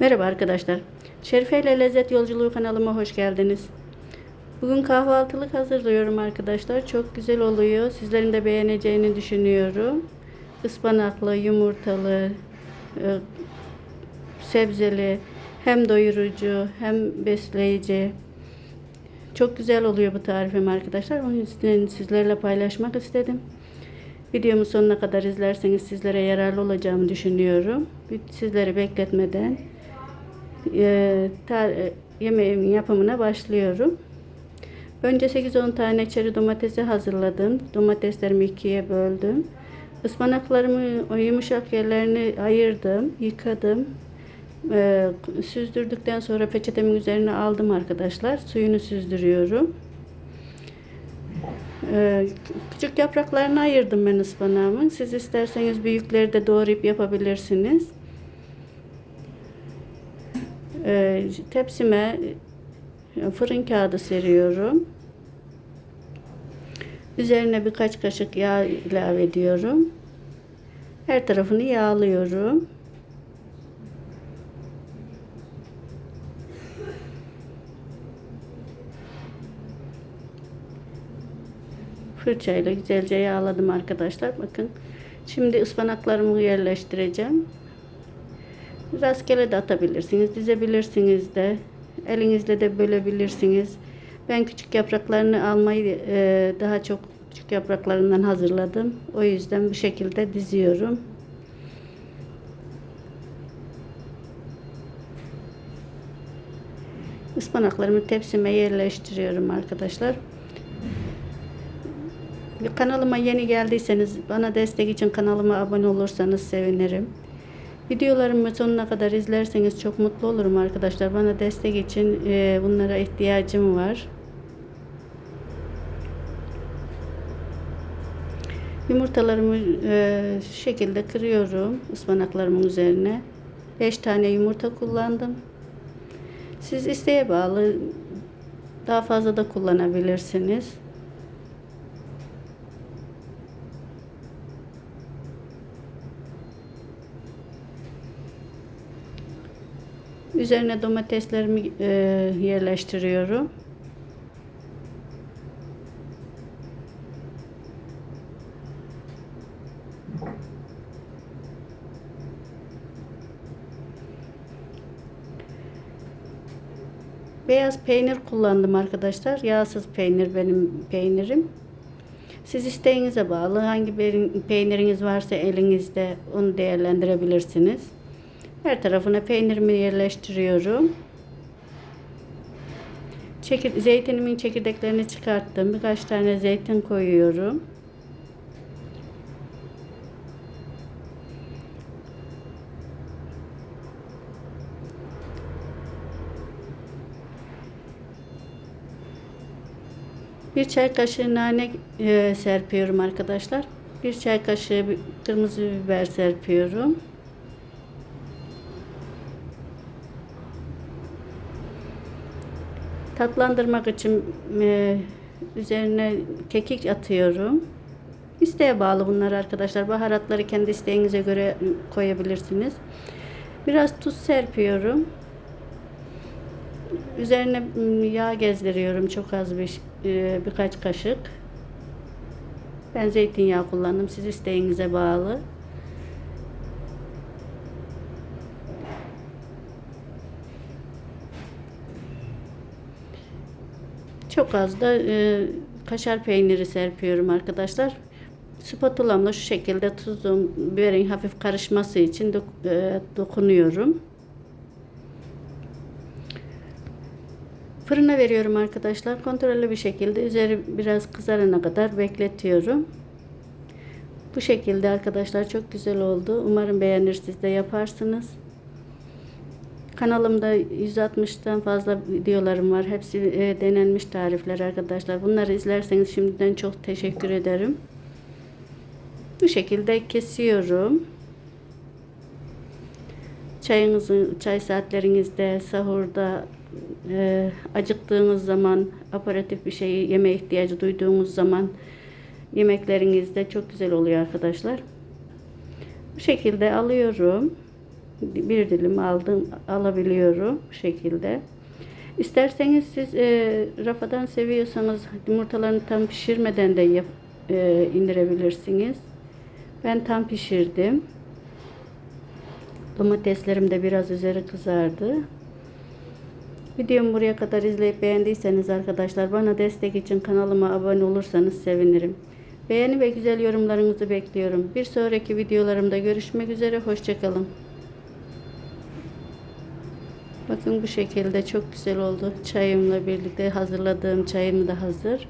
Merhaba arkadaşlar. Şerife ile Lezzet Yolculuğu kanalıma hoş geldiniz. Bugün kahvaltılık hazırlıyorum arkadaşlar. Çok güzel oluyor. Sizlerin de beğeneceğini düşünüyorum. Ispanaklı, yumurtalı, e, sebzeli, hem doyurucu hem besleyici. Çok güzel oluyor bu tarifim arkadaşlar. Onun için sizlerle paylaşmak istedim. Videomu sonuna kadar izlerseniz sizlere yararlı olacağımı düşünüyorum. Sizleri bekletmeden e, e, yemeğimin yapımına başlıyorum. Önce 8-10 tane çeri domatesi hazırladım. Domateslerimi ikiye böldüm. Ispanaklarımı o yumuşak yerlerini ayırdım, yıkadım. E, süzdürdükten sonra peçetemin üzerine aldım arkadaşlar. Suyunu süzdürüyorum. Ee, küçük yapraklarını ayırdım ben ıspanağımın. Siz isterseniz büyükleri de doğrayıp yapabilirsiniz. Ee, tepsime e, fırın kağıdı seriyorum. Üzerine birkaç kaşık yağ ilave ediyorum. Her tarafını yağlıyorum. fırçayla güzelce yağladım arkadaşlar. Bakın. Şimdi ıspanaklarımı yerleştireceğim. Rastgele de atabilirsiniz, dizebilirsiniz de. Elinizle de bölebilirsiniz. Ben küçük yapraklarını almayı e, daha çok küçük yapraklarından hazırladım. O yüzden bu şekilde diziyorum. Ispanaklarımı tepsime yerleştiriyorum arkadaşlar. Kanalıma yeni geldiyseniz bana destek için kanalıma abone olursanız sevinirim. Videolarımı sonuna kadar izlerseniz çok mutlu olurum arkadaşlar. Bana destek için e, bunlara ihtiyacım var. Yumurtalarımı e, şu şekilde kırıyorum ıspanaklarımın üzerine. 5 tane yumurta kullandım. Siz isteğe bağlı daha fazla da kullanabilirsiniz. Üzerine domateslerimi e, yerleştiriyorum. Beyaz peynir kullandım arkadaşlar. Yağsız peynir benim peynirim. Siz isteğinize bağlı. Hangi peyniriniz varsa elinizde onu değerlendirebilirsiniz. Her tarafına peynirimi yerleştiriyorum. Çekir, zeytinimin çekirdeklerini çıkarttım. Birkaç tane zeytin koyuyorum. Bir çay kaşığı nane e, serpiyorum arkadaşlar. Bir çay kaşığı kırmızı biber serpiyorum. Tatlandırmak için e, üzerine kekik atıyorum. İsteğe bağlı bunlar arkadaşlar. Baharatları kendi isteğinize göre koyabilirsiniz. Biraz tuz serpiyorum. Üzerine yağ gezdiriyorum çok az bir e, birkaç kaşık. Ben zeytinyağı kullandım. Siz isteğinize bağlı. Çok az da e, kaşar peyniri serpiyorum arkadaşlar. Spatulamla şu şekilde tuzun biberin hafif karışması için dok e, dokunuyorum. Fırına veriyorum arkadaşlar. Kontrollü bir şekilde üzeri biraz kızarana kadar bekletiyorum. Bu şekilde arkadaşlar çok güzel oldu. Umarım beğenir siz de yaparsınız. Kanalımda 160'tan fazla videolarım var. Hepsi e, denenmiş tarifler arkadaşlar. Bunları izlerseniz şimdiden çok teşekkür ederim. Bu şekilde kesiyorum. Çayınızı, çay saatlerinizde, sahurda, e, acıktığınız zaman, aparatif bir şey yeme ihtiyacı duyduğunuz zaman yemeklerinizde çok güzel oluyor arkadaşlar. Bu şekilde alıyorum. Bir dilim aldım alabiliyorum bu şekilde. İsterseniz siz e, rafadan seviyorsanız yumurtalarını tam pişirmeden de yap, e, indirebilirsiniz. Ben tam pişirdim. Domateslerim de biraz üzeri kızardı. Videomu buraya kadar izleyip beğendiyseniz arkadaşlar bana destek için kanalıma abone olursanız sevinirim. Beğeni ve güzel yorumlarınızı bekliyorum. Bir sonraki videolarımda görüşmek üzere. Hoşçakalın. Bakın bu şekilde çok güzel oldu. Çayımla birlikte hazırladığım çayım da hazır.